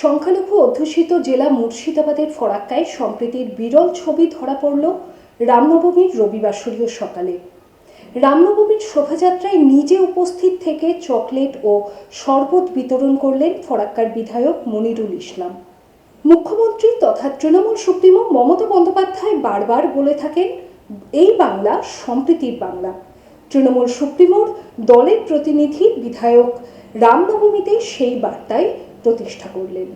সংখ্যালঘু অধ্যুষিত জেলা মুর্শিদাবাদের ফরাক্কায় সম্প্রীতির বিরল ছবি ধরা পড়ল রামনবমীর রবিবাসরীয় সকালে। রামনবমীর শোভাযাত্রায় নিজে উপস্থিত থেকে চকলেট ও শরবত বিতরণ করলেন ফরাক্কার বিধায়ক মনিরুল ইসলাম। মুখ্যমন্ত্রী তথা তৃণমূল সুপ্রিমো মমতা বন্দ্যোপাধ্যায় বারবার বলে থাকেন, এই বাংলা সম্প্রীতির বাংলা। তৃণমূল সুপ্রিমোর দলের প্রতিনিধি বিধায়ক রামনবমীতে সেই বার্তায় প্রতিষ্ঠা করলেন।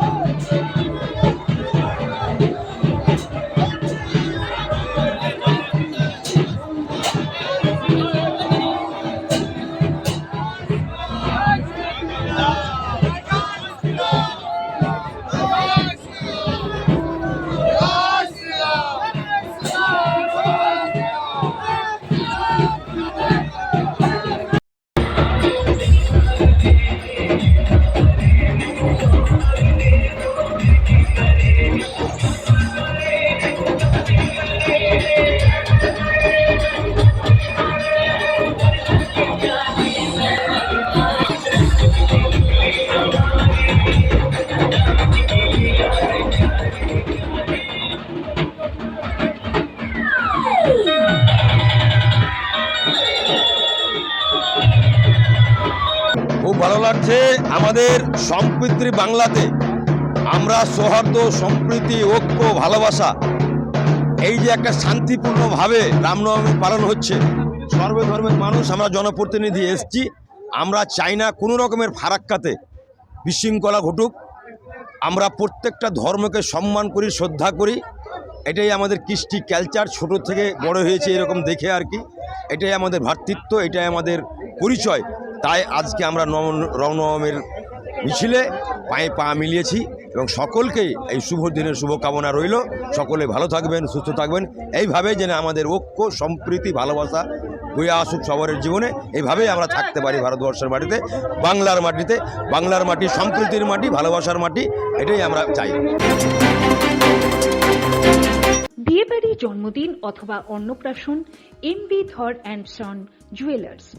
খুব ভালো লাগছে আমাদের সম্প্রীতির বাংলাতে। আমরা সৌহার্দ্য, সম্প্রীতি, ঐক্য, ভালোবাসা, এই যে একটা শান্তিপূর্ণভাবে রামনবমী পালন হচ্ছে, সর্বধর্মের মানুষ, আমরা জনপ্রতিনিধি এসছি। আমরা চাই না কোনো রকমের ফারাক্কাতে বিশৃঙ্খলা ঘটুক। আমরা প্রত্যেকটা ধর্মকে সম্মান করি, শ্রদ্ধা করি। এটাই আমাদের কৃষ্টি কালচার ছোট থেকে বড় হয়েছে এরকম দেখে আর কি। এটাই আমাদের ভ্রাতৃত্ব এটাই আমাদের পরিচয়। তাই আজকে আমরা নব- রামনবমীর মিছিলে পায়ে পা মিলিয়েছি এবং সকলকেই এই শুভ দিনের শুভকামনা রইল। সকলে ভালো থাকবেন, সুস্থ থাকবেন। এইভাবে যেন আমাদের ঐক্য, সম্প্রীতি, ভালোবাসা বয়ে আসুক সবার জীবনে। এইভাবেই আমরা থাকতে পারি ভারতবর্ষের মাটিতে, বাংলার মাটিতে। বাংলার মাটি সম্প্রীতির মাটি, ভালোবাসার মাটি, এটাই আমরা চাই। বিয়েবাড়ি জন্মদিন অথবা অন্নপ্রাশন M B Dhar and son, jewellers.